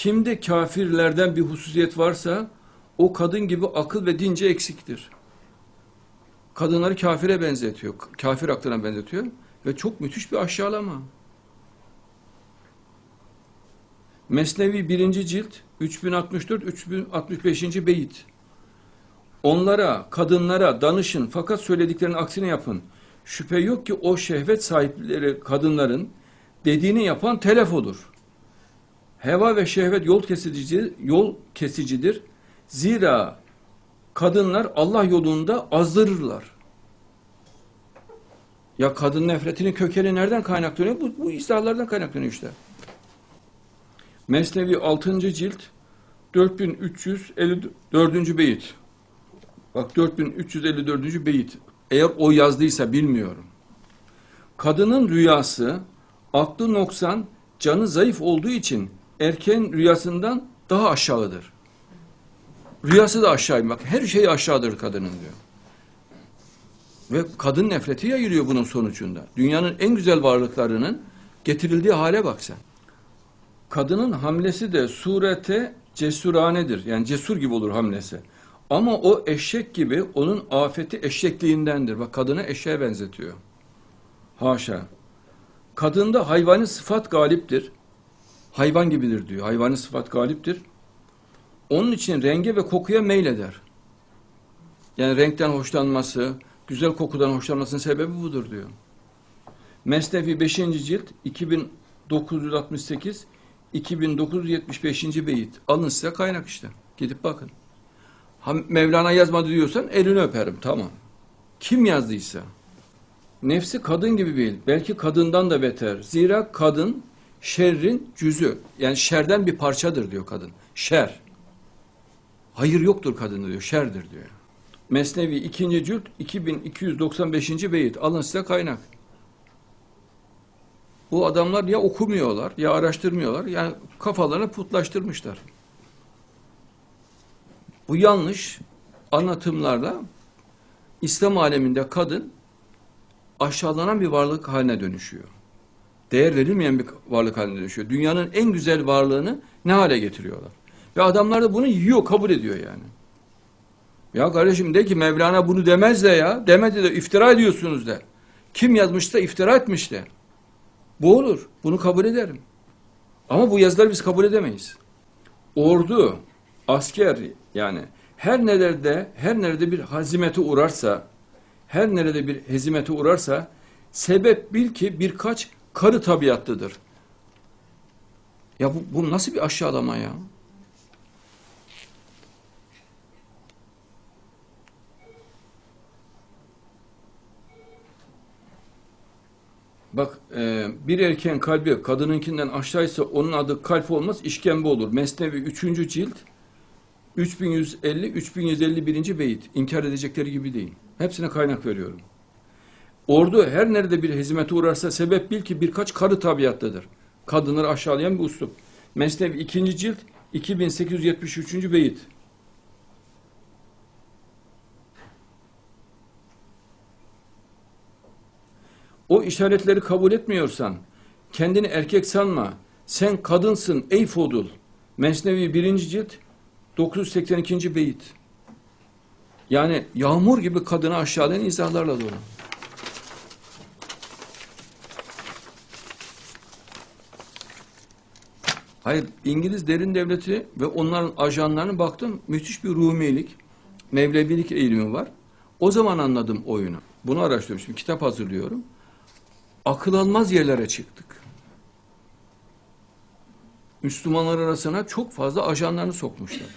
Kimde kafirlerden bir hususiyet varsa o kadın gibi akıl ve dince eksiktir. Kadınları kafire benzetiyor. Kafir aklına benzetiyor. Ve çok müthiş bir aşağılama. Mesnevi 1. cilt 3064-3065. beyit. Onlara, kadınlara danışın fakat söylediklerinin aksini yapın. Şüphe yok ki o şehvet sahipleri kadınların dediğini yapan telef olur. Heva ve şehvet yol kesici, yol kesicidir. Zira kadınlar Allah yolunda azdırırlar. Ya kadın nefretinin kökeni nereden kaynaklanıyor? Bu, bu izahlardan kaynaklanıyor işte. Mesnevi 6. cilt 4354. beyit. Bak 4354. beyit. Eğer o yazdıysa bilmiyorum. Kadının rüyası aklı noksan, canı zayıf olduğu için erken rüyasından daha aşağıdır. Rüyası da aşağı. Bak her şey aşağıdır kadının diyor. Ve kadın nefreti yayılıyor bunun sonucunda. Dünyanın en güzel varlıklarının getirildiği hale bak sen. Kadının hamlesi de surete cesuranedir. Yani cesur gibi olur hamlesi. Ama o eşek gibi onun afeti eşekliğindendir. Bak kadını eşeğe benzetiyor. Haşa. Kadında hayvani sıfat galiptir. Hayvan gibidir diyor. Hayvani sıfat galiptir. Onun için renge ve kokuya meyleder. Yani renkten hoşlanması, güzel kokudan hoşlanmasının sebebi budur diyor. Mesnevi 5. cilt 2968 2975. beyit. Alın size kaynak işte. Gidip bakın. Ha, Mevlana yazmadı diyorsan elini öperim. Tamam. Kim yazdıysa. Nefsi kadın gibi değil. Belki kadından da beter. Zira kadın şerrin cüzü. Yani şerden bir parçadır diyor kadın. Şer. Hayır yoktur kadında diyor. Şerdir diyor. Mesnevi 2. cilt 2295. beyit. Alın size kaynak. Bu adamlar ya okumuyorlar ya araştırmıyorlar. Yani kafalarını putlaştırmışlar. Bu yanlış anlatımlarla İslam aleminde kadın aşağılanan bir varlık haline dönüşüyor. Değer verilmeyen bir varlık haline dönüşüyor. Dünyanın en güzel varlığını ne hale getiriyorlar? Ve adamlar da bunu yiyor, kabul ediyor yani. Ya kardeşim de ki Mevlana bunu demez de ya. Demedi de iftira ediyorsunuz de. Kim yazmışsa iftira etmiş de. Bu olur. Bunu kabul ederim. Ama bu yazıları biz kabul edemeyiz. Ordu, asker yani her nerede her nerede bir hazimete uğrarsa, her nerede bir hezimete uğrarsa sebep bil ki birkaç karı tabiatlıdır. Ya bu, bu nasıl bir aşağılama ya? Bak e, bir erkeğin kalbi kadınınkinden aşağıysa onun adı kalp olmaz işkembe olur. Mesnevi 3. cilt 3150 3151. beyit. İnkar edecekleri gibi değil. Hepsine kaynak veriyorum. Ordu her nerede bir hizmete uğrarsa sebep bil ki birkaç karı tabiattadır. Kadınları aşağılayan bir uslup. Mesnevi 2. cilt 2873. beyit. O işaretleri kabul etmiyorsan kendini erkek sanma. Sen kadınsın ey fodul. Mesnevi 1. cilt 982. beyit. Yani yağmur gibi kadını aşağılayan izahlarla dolu. Hayır, İngiliz derin devleti ve onların ajanlarına baktım. Müthiş bir Rumilik, Mevlevilik eğilimi var. O zaman anladım oyunu. Bunu araştırıyorum. Şimdi kitap hazırlıyorum. Akıl almaz yerlere çıktık. Müslümanlar arasına çok fazla ajanlarını sokmuşlar.